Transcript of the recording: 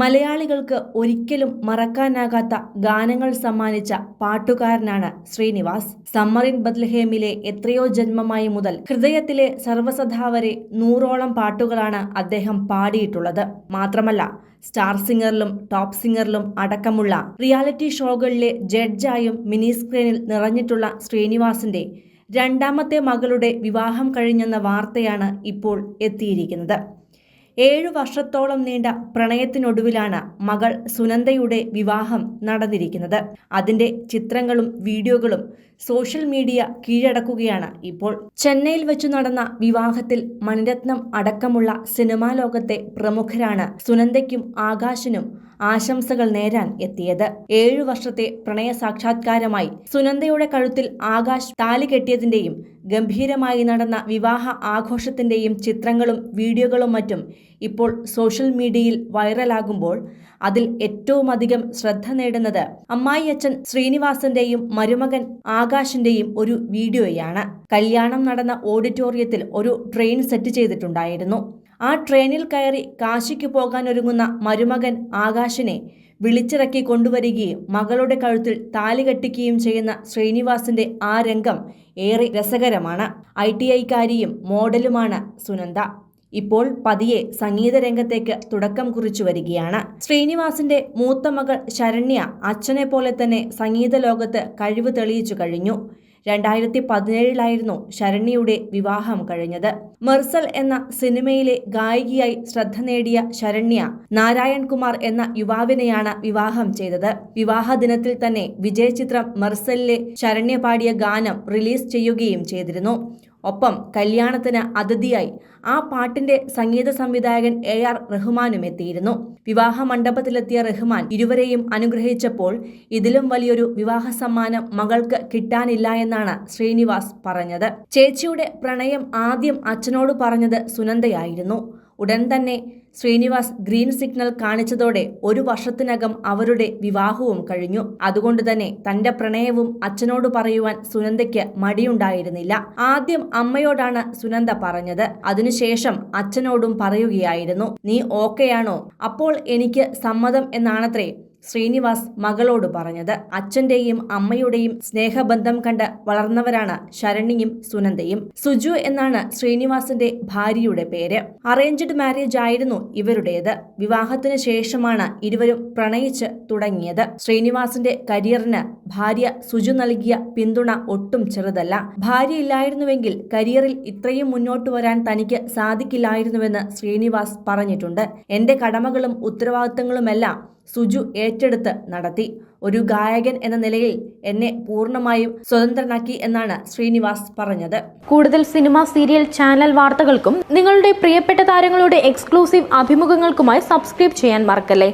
മലയാളികൾക്ക് ഒരിക്കലും മറക്കാനാകാത്ത ഗാനങ്ങൾ സമ്മാനിച്ച പാട്ടുകാരനാണ് ശ്രീനിവാസ്. സമ്മറിൻ ബദ്ലഹേമിലെ എത്രയോ ജന്മമായി മുതൽ ഹൃദയത്തിലെ സർവസദാ വരെ നൂറോളം പാട്ടുകളാണ് അദ്ദേഹം പാടിയിട്ടുള്ളത്. മാത്രമല്ല സ്റ്റാർ സിംഗറിലും ടോപ്പ് സിംഗറിലും അടക്കമുള്ള റിയാലിറ്റി ഷോകളിലെ ജഡ്ജായും മിനി സ്ക്രീനിൽ നിറഞ്ഞിട്ടുള്ള ശ്രീനിവാസിന്റെ രണ്ടാമത്തെ മകളുടെ വിവാഹം കഴിഞ്ഞെന്ന വാർത്തയാണ് ഇപ്പോൾ എത്തിയിരിക്കുന്നത്. ഏഴു വർഷത്തോളം നീണ്ട പ്രണയത്തിനൊടുവിലാണ് മകൾ സുനന്ദയുടെ വിവാഹം നടന്നിരിക്കുന്നത്. അതിന്റെ ചിത്രങ്ങളും വീഡിയോകളും സോഷ്യൽ മീഡിയ കീഴടക്കുകയാണ് ഇപ്പോൾ. ചെന്നൈയിൽ വെച്ചു നടന്ന വിവാഹത്തിൽ മണിരത്നം അടക്കമുള്ള സിനിമാ ലോകത്തെ പ്രമുഖരാണ് സുനന്ദയ്ക്കും ആകാശിനും ആശംസകൾ നേരാൻ എത്തിയത്. ഏഴു വർഷത്തെ പ്രണയ സാക്ഷാത്കാരമായി സുനന്ദയുടെ കഴുത്തിൽ ആകാശ് താലി കെട്ടിയതിന്റെയും ഗംഭീരമായി നടന്ന വിവാഹ ആഘോഷത്തിന്റെയും ചിത്രങ്ങളും വീഡിയോകളും മറ്റും ഇപ്പോൾ സോഷ്യൽ മീഡിയയിൽ വൈറലാകുമ്പോൾ അതിൽ ഏറ്റവും അധികം ശ്രദ്ധ നേടുന്നത് അമ്മായി അച്ഛൻ ശ്രീനിവാസന്റെയും മരുമകൻ ആകാശിന്റെയും ഒരു വീഡിയോയാണ്. കല്യാണം നടന്ന ഓഡിറ്റോറിയത്തിൽ ഒരു ട്രെയിൻ സെറ്റ് ചെയ്തിട്ടുണ്ടായിരുന്നു. ആ ട്രെയിനിൽ കയറി കാശിക്ക് പോകാനൊരുങ്ങുന്ന മരുമകൻ ആകാശിനെ വിളിച്ചിറക്കി കൊണ്ടുവരികയും മകളുടെ കഴുത്തിൽ താലി കെട്ടിക്കുകയും ചെയ്യുന്ന ശ്രീനിവാസിന്റെ ആ രംഗം ഏറെ രസകരമാണ്. ഐ ടി ഐക്കാരിയും മോഡലുമാണ് സുനന്ദ. ഇപ്പോൾ പതിയെ സംഗീത രംഗത്തേക്ക് തുടക്കം കുറിച്ചു വരികയാണ്. ശ്രീനിവാസിന്റെ മൂത്ത മകൾ ശരണ്യ അച്ഛനെ പോലെ തന്നെ സംഗീത ലോകത്ത് കഴിവ് തെളിയിച്ചു കഴിഞ്ഞു. രണ്ടായിരത്തി പതിനേഴിലായിരുന്നു ശരണ്യയുടെ വിവാഹം കഴിഞ്ഞത്. മെർസൽ എന്ന സിനിമയിലെ ഗായികയായി ശ്രദ്ധ നേടിയ ശരണ്യ നാരായൺ കുമാർ എന്ന യുവാവിനെയാണ് വിവാഹം ചെയ്തത്. വിവാഹ ദിനത്തിൽ തന്നെ വിജയ് ചിത്രം മെർസലിലെ ശരണ്യ പാടിയ ഗാനം റിലീസ് ചെയ്യുകയും ചെയ്തിരുന്നു. ഒപ്പം കല്യാണത്തിന് അതിഥിയായി ആ പാട്ടിന്റെ സംഗീത സംവിധായകൻ എ ആർ റഹ്മാനും എത്തിയിരുന്നു. വിവാഹ മണ്ഡപത്തിലെത്തിയ റഹ്മാൻ ഇരുവരെയും അനുഗ്രഹിച്ചപ്പോൾ ഇതിലും വലിയൊരു വിവാഹ സമ്മാനം മകൾക്ക് കിട്ടാനില്ല എന്നാണ് ശ്രീനിവാസ് പറഞ്ഞത്. ചേച്ചിയുടെ പ്രണയം ആദ്യം അച്ഛനോട് പറഞ്ഞത് സുനന്ദയായിരുന്നു. ഉടൻ തന്നെ ശ്രീനിവാസ് ഗ്രീൻ സിഗ്നൽ കാണിച്ചതോടെ ഒരു വർഷത്തിനകം അവരുടെ വിവാഹവും കഴിഞ്ഞു. അതുകൊണ്ട് തന്നെ തന്റെ പ്രണയവും അച്ഛനോട് പറയുവാൻ സുനന്ദയ്ക്ക് മടിയുണ്ടായിരുന്നില്ല. ആദ്യം അമ്മയോടാണ് സുനന്ദ പറഞ്ഞത്. അതിനുശേഷം അച്ഛനോടും പറയുകയായിരുന്നു നീ ഓക്കെയാണോ? അപ്പോൾ എനിക്ക് സമ്മതം എന്നാണത്രേ. ശ്രീനിവാസ് മകളോട് പറഞ്ഞത്. അച്ഛന്റെയും അമ്മയുടെയും സ്നേഹബന്ധം കണ്ട് വളർന്നവരാണ് ശരണിയും സുനന്ദയും. സുജു എന്നാണ് ശ്രീനിവാസിന്റെ ഭാര്യയുടെ പേര്. അറേഞ്ച്ഡ് മാരേജ് ആയിരുന്നു ഇവരുടേത്. വിവാഹത്തിന് ശേഷമാണ് ഇരുവരും പ്രണയിച്ച് തുടങ്ങിയത്. ശ്രീനിവാസിന്റെ കരിയറിന് ഭാര്യ സുജു നൽകിയ പിന്തുണ ഒട്ടും ചെറുതല്ല. ഭാര്യ ഇല്ലായിരുന്നുവെങ്കിൽ കരിയറിൽ ഇത്രയും മുന്നോട്ട് വരാൻ തനിക്ക് സാധിക്കില്ലായിരുന്നുവെന്ന് ശ്രീനിവാസ് പറഞ്ഞിട്ടുണ്ട്. എന്റെ കടമകളും ഉത്തരവാദിത്തങ്ങളുമെല്ലാം സുജു ഏറ്റെടുത്ത് നടത്തി. ഒരു ഗായകൻ എന്ന നിലയിൽ എന്നെ പൂർണമായും സ്വതന്ത്രനാക്കി എന്നാണ് ശ്രീനിവാസ് പറഞ്ഞത്. കൂടുതൽ സിനിമ സീരിയൽ ചാനൽ വാർത്തകൾക്കും നിങ്ങളുടെ പ്രിയപ്പെട്ട താരങ്ങളുടെ എക്സ്ക്ലൂസീവ് അഭിമുഖങ്ങൾക്കുമായി സബ്സ്ക്രൈബ് ചെയ്യാൻ മറക്കല്ലേ?